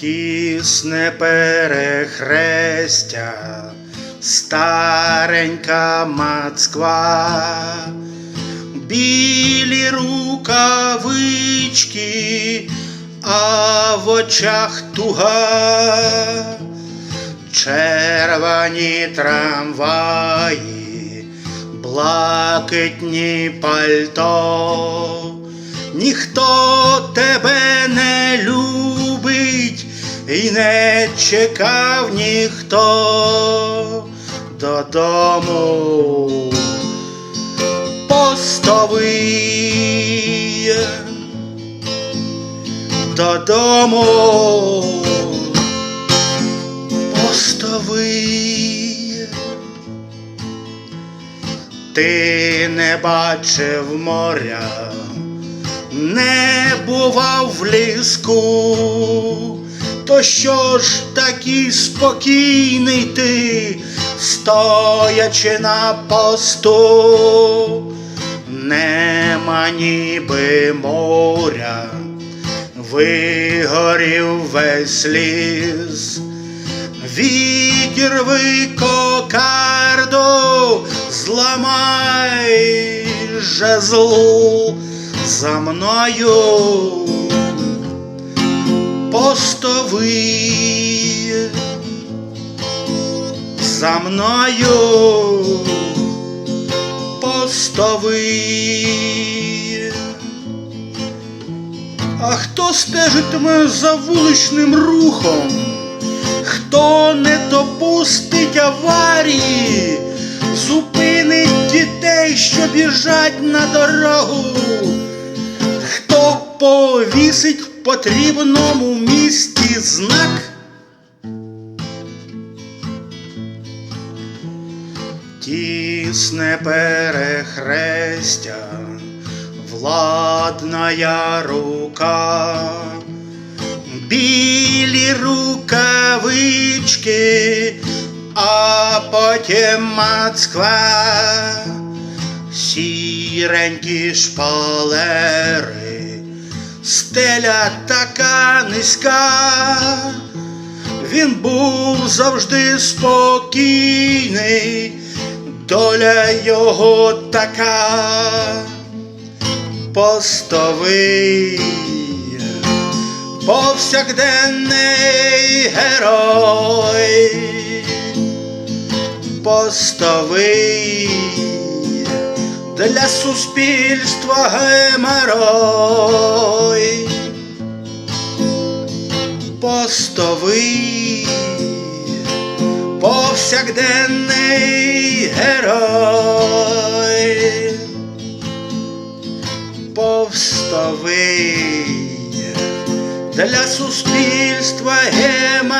Тісне перехрестя, старенька Москва, білі рукавички, а в очах туга, червоні трамваї, блакитні пальто. Ніхто тебе не любить і не чекав ніхто додому. Постовий додому. Постовий. Ти не бачив моря не бував в ліску, то що ж такий спокійний ти, стоячи на посту, нема ніби моря, вигорів весь ліс. Відірви кокарду, зламай жезл за мною постовий за мною постовий. А хто стежитиме за вуличним рухом? Хто не допустить аварії, зупинить дітей, що біжать на дорогу? Хто повісить потрібному місці знак? Тісне перехрестя, владная рука, білі рукавички, а потім Москва сіренькі шпалери, стеля така низька, він був завжди спокійний, доля його така, постовий, повсякденний герой, постовий для суспільства геморой. Постовий, повсякденний герой. Повстовий для суспільства геморой.